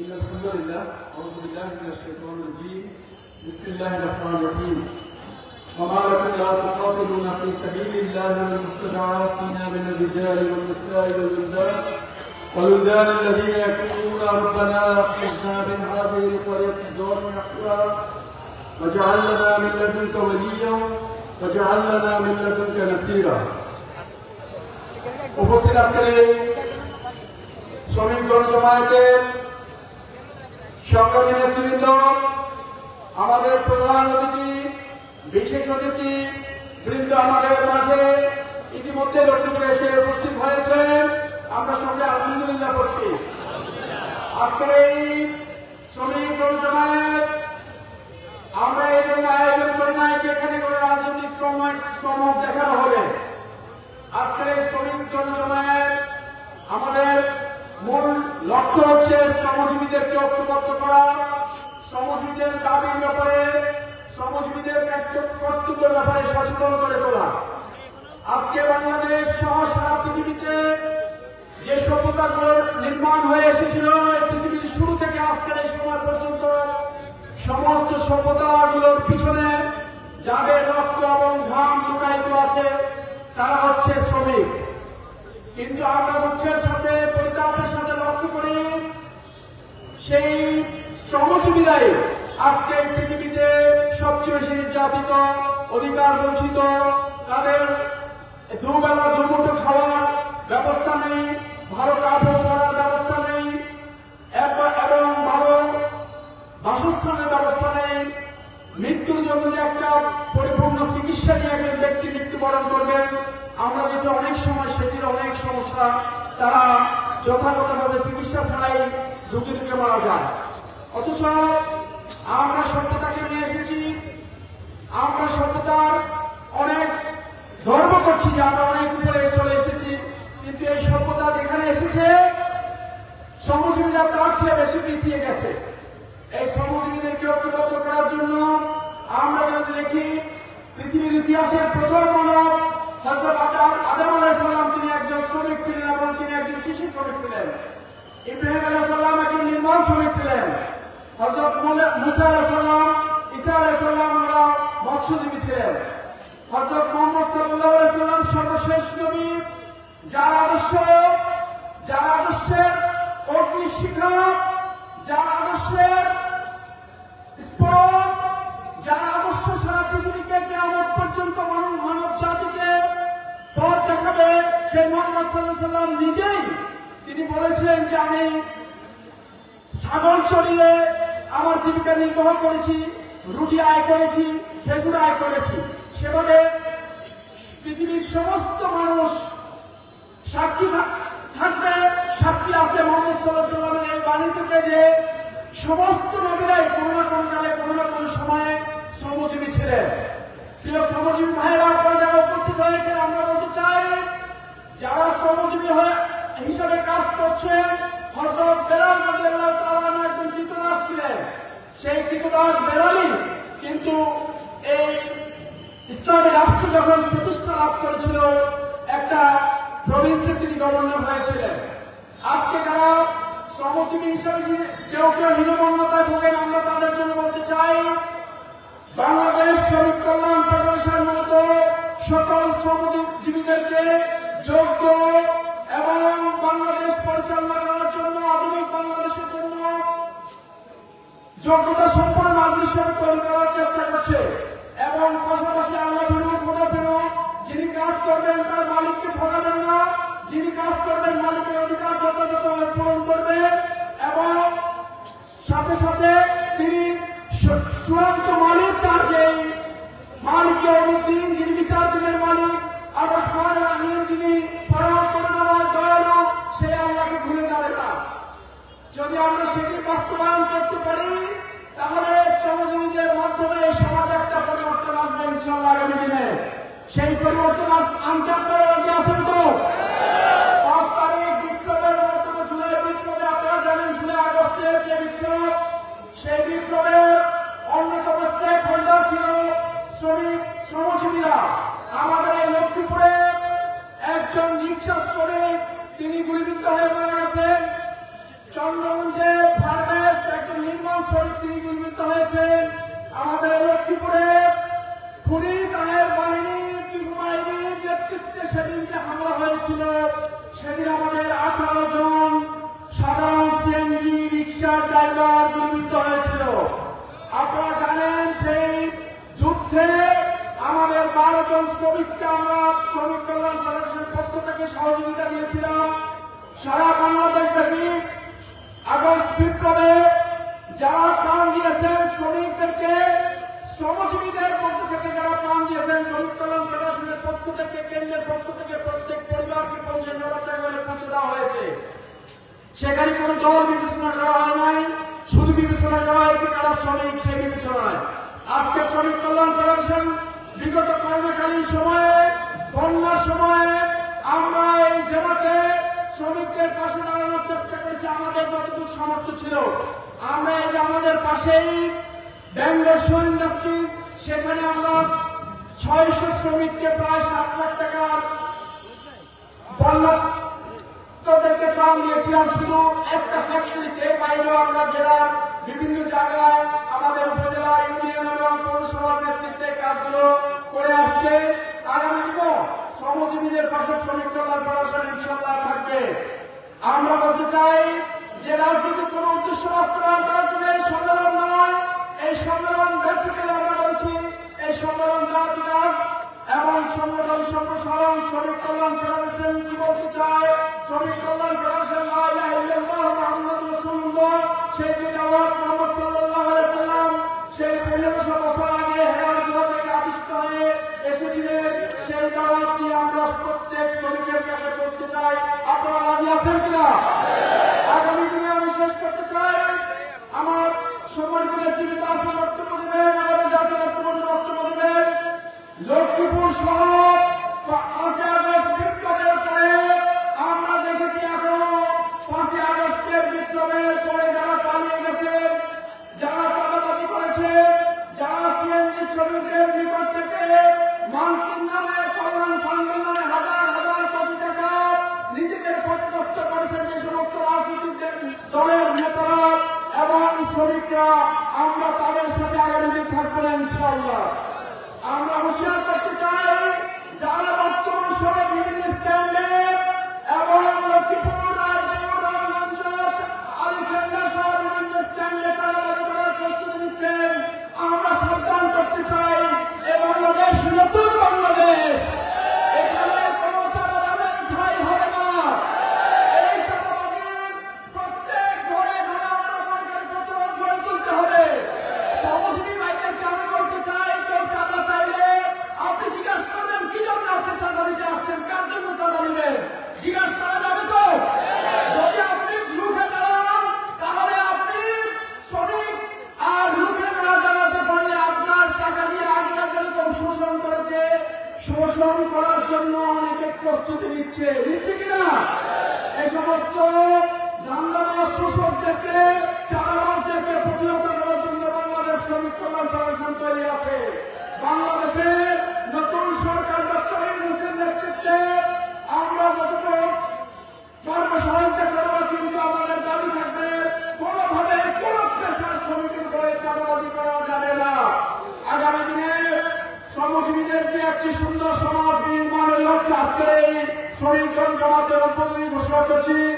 إن الحمد لله أعوذ بالله من الشيطان الرجيم بسم الله الرحمن الرحيم وما لكم لا تقاتلون في سبيل الله والمستضعفين من الرجال والنساء والولدان والولدان الذين يقولون ربنا أخرجنا من هذه القرية الظالم أحياء واجعل لنا من لدنك وليا واجعل لنا من لدنك نصيرا উপস্থিত আজকের এই শ্রমিক জনজমায়েতের সংগ্রামী নেতৃবৃন্দ, আমাদের প্রধান অতিথি, বিশেষ অতিথি বৃন্দ আমাদের মাঝে ইতিমধ্যে লক্ষ্মীপুরে এসে উপস্থিত হয়েছে আমরা সঙ্গে আলহামদুলিল্লাহ করছি আজকের এই শ্রমিক আমরা এই জন্য আয়োজন করি নাই যে এখানে কোনো রাজনৈতিক শ্রম শ্রমক দেখানো হবে আজকের এই শ্রমিক জনজমায়েত আমাদের মূল লক্ষ্য হচ্ছে শ্রমজীবীদেরকে ঐক্যবদ্ধ করা শ্রমজীবীদের দাবির ব্যাপারে শ্রমজীবীদের কর্তব্য- কর্তব্যের সচেতন করে তোলা। আজকে বাংলাদেশ সহ সারা পৃথিবীতে যে সভ্যতাগুলোর নির্মাণ হয়ে এসেছিল পৃথিবীর শুরু থেকে আজকের এই সময় পর্যন্ত সমস্ত সভ্যতাগুলোর পিছনে যাদের রক্ত এবং ঘাম লুকায়িত আছে, তারা হচ্ছে শ্রমিক। কিন্তু আমরা দুঃখের সাথে, পরিতাপের সাথে লক্ষ্য করি, সেই শ্রমজীবীরাই আজকে পৃথিবীতে সবচেয়ে বেশি নির্যাতিত অধিকার বঞ্চিত। তাদের দুবেলা দুমুঠো খাওয়ার ব্যবস্থা নেই, ভালো কাপড় পরার ব্যবস্থা নেই এব- ভালো বাসস্থানের ব্যবস্থা নেই। মৃত্যুর জন্য যে একটা পরিপূর্ণ চিকিৎসা নিয়ে একজন ব্যক্তি মৃত্যুবরণ করবেন আমরা দেখি অনেক সময় সেটির অনেক সমস্যা। তারা যথাযথভাবে চিকিৎসা ছাড়াই রোগী থেকে মারা যায়। অথচ আমরা সভ্যতাকে নিয়ে এসেছি আমরা সভ্যতার অনেক গর্ব করছি যে আমরা অনেক উপরে চলে এসেছি। কিন্তু এই সভ্যতা যেখানে এসেছে শ্রমজীবীরা তার চেয়ে বেশি পিছিয়ে গেছে। এই শ্রমজীবীদেরকে ঐক্যবদ্ধ করার জন্য আমরা যদি দেখি, পৃথিবীর ইতিহাসের প্রথম মানব হজরত আদম আলাইসাল্লাম তিনি একজন শ্রমিক ছিলেন এবং তিনি একজন কৃষি শ্রমিক ছিলেন। ইব্রাহিম আলাইসাল্লাম একজন নির্মাণ শ্রমিক ছিলেন। হজরত মুসা ওরা মৎস্যজীবী ছিলেন হজরত মোহাম্মদ আলাইসাল্লাম সর্বশেষ নবী, যার আদর্শ, যার আদর্শের অগ্নিশিখা যার আদর্শের স্ফোরণ, যার আদর্শ সারা পৃথিবীকে কেমন পর্যন্ত মানব মানব জাতিকে পথ দেখাবে সেই মোহাম্মদ সাল্লাহ সাল্লাম নিজেই তিনি বলেছিলেন যে আমি ছাগল চড়িয়ে আমার জীবিকা নির্বাহ করেছি, রুটি আয় করেছি আয় করেছি সেভাবে পৃথিবীর সমস্ত মানুষ সাক্ষী থাক- থাকবে। সাক্ষী আছে মোহাম্মদ সাল্লাহ সাল্লামের এই বাণী থেকে যে সমস্ত নবীরাই কোনো না কোনো কালে, কোনো না কোনো সময়ে শ্রমজীবী ছিলেন। প্রিয় শ্রমজীবী ভাইয়েরা, আপনারা যারা উপস্থিত হয়েছেন, আমরা বলতে চাই, যারা শ্রমজীবী হয়ে হিসাবে কাজ করছেন হজরত বেলাল রাদিয়াল্লাহু তাআলা একজন কৃতদাস ছিলেন। সেই কৃতদাস বেলালই কিন্তু ইসলামী রাষ্ট্র যখন প্রতিষ্ঠা লাভ করেছিল, একটা প্রভিন্সে তিনি গভর্নর হয়েছিলেন। আজকে যারা শ্রমজীবী হিসাবে কেউ কেউ হীনমন্যতায় ভোগেন, আমরা তাদের জন্য বলতে চাই, বাংলাদেশ শ্রমিক কল্যাণ ফেডারেশনের মতো সকল শ্রমজীবীদেরকে যোগ্য এবং বাংলাদেশ পরিচালনা করার জন্য, আধুনিক বাংলাদেশের জন্য যোগ্যতা সম্পন্ন হিসেবে তৈরি করার চেষ্টা করছে। এবং পাশাপাশি আল্লাহ বিরু খোদা বিরু যিনি কাজ করবেন তার মালিককে ঠকাবেন না, যিনি কাজ করবেন মালিকের অধিকার যথাযথভাবে পূরণ করবে এবং সাথে সাথে তিনি চূড়ান্ত মালিক, তার যে মালিক দিন যিনি বিচার দিনের মালিক আর রহমান রাহিম যিনি পরম করুণাময় দয়ালু সেই আল্লাহকে ভুলে যাবে না। যদি আমরা সেটি বাস্তবায়ন করতে পারি তাহলে শ্রমজীবীদের মাধ্যমে সমাজ একটা পরিবর্তন আসবে ইনশাল্লাহ আগামী দিনে। সেই পরিবর্তন আনতে আপনারা আছেন তো? জানেন সেই ছিল শ্রমিক শ্রমজীবীরা। আমাদের এই একজন রিক্সা তিনি গুলিবিদ্ধ হয়ে মারা গেছেন। শহীদ তিনি নির্মিত হয়েছে। আমাদের লক্ষ্মীপুরে খুনি গায়ের বাহিনীর বাহিনীর নেতৃত্বে সেদিন যে হামলা হয়েছিল। সেদিন আমাদের আঠারো জন সাধারণ সিএনজি রিক্সা ড্রাইভার নির্মিত হয়েছিল। আপনারা জানেন, সেই যুদ্ধে আমাদের বারো জন শ্রমিককে আমরা শ্রমিক কল্যাণ ফেডারেশনের পক্ষ থেকে সহযোগিতা দিয়েছিলাম। সারা বাংলাদেশ ব্যাপী আগস্ট বিপ্লবের যারা প্রাণ দিয়েছেন শ্রমিকদেরকে, শ্রমজীবীদের পক্ষ থেকে যারা প্রাণ দিয়েছেন, শ্রমিক কল্যাণ ফেডারেশনের পক্ষ থেকে, কেন্দ্রের পক্ষ থেকে প্রত্যেক পরিবারকে পৌঁছে দেওয়ার জায়গায় পৌঁছে দেওয়া হয়েছে। সেখানে কোনো দল বিবেচনা করা হয় নাই, শুধু বিবেচনা করা হয়েছে কারা শ্রমিক, সেই বিবেচনায়। আজকে শ্রমিক কল্যাণ ফেডারেশন বিগত করোনাকালীন সময়ে, বন্যার সময়ে আমরা এই জেলাতে শ্রমিকদের পাশে দাঁড়ানোর চেষ্টা করেছি, আমাদের যতটুকু সামর্থ্য ছিল। আমরা এই আমাদের পাশেই ব্যাঙ্গেশ্বর ইন্ডাস্ট্রিজ সেখানে আমরা ছয়শো শ্রমিককে প্রায় সাত লাখ টাকার বন্যা তাদেরকে ত্রাণ দিয়েছিলাম। শুধু একটা ফ্যাক্টরিতে বাইরেও আমরা জেলার বিভিন্ন জায়গায় আমাদের উপজেলা, ইউনিয়ন এবং পৌরসভার নেতৃত্বে কাজগুলো করে আসছে। আগামী দিনও শ্রমজীবীদের পাশে শ্রমিক কল্যাণ ফেডারেশন ইনশাল্লাহ থাকবে। আমরা বলতে চাই যে রাজনীতির কোন উদ্দেশ্য বাস্তবায়ন করার জন্য এই সম্মেলন নয়, এই সম্মেলন বেসিক্যালি আমরা বলছি, এই সম্মেলন জাতি কাজ এবং সংগঠন সম্প্রসারণ, শ্রমিক কল্যাণ ফেডারেশন কি বলতে চায়? শ্রমিক কল্যাণ ফেডারেশন যে সেই 1500 বছর আগে হেরার গুহা থেকে আবিষ্ট হয়ে এসেছিলেন। সেই প্রত্যেক শ্রমিকের কাছে আপনারা রাজি আছেন কিনা? শেষ করতে চাই। আমার সময় করে আছে বক্তব্য দেবেন আমাদের জাতীয় বক্তব্য বক্তব্য দেবেন লক্ষ্মীপুর পরে আমরা দেখেছি আগস্টের পরে পালিয়ে গেছে করেছে থেকে হাজার হাজার টাকা নিজেদের যে সমস্ত দলের শ্রমিকরা আমরা তাদের সাথে আগামী দিন থাকব না ইনশাআল্লাহ ঘোষণা করছি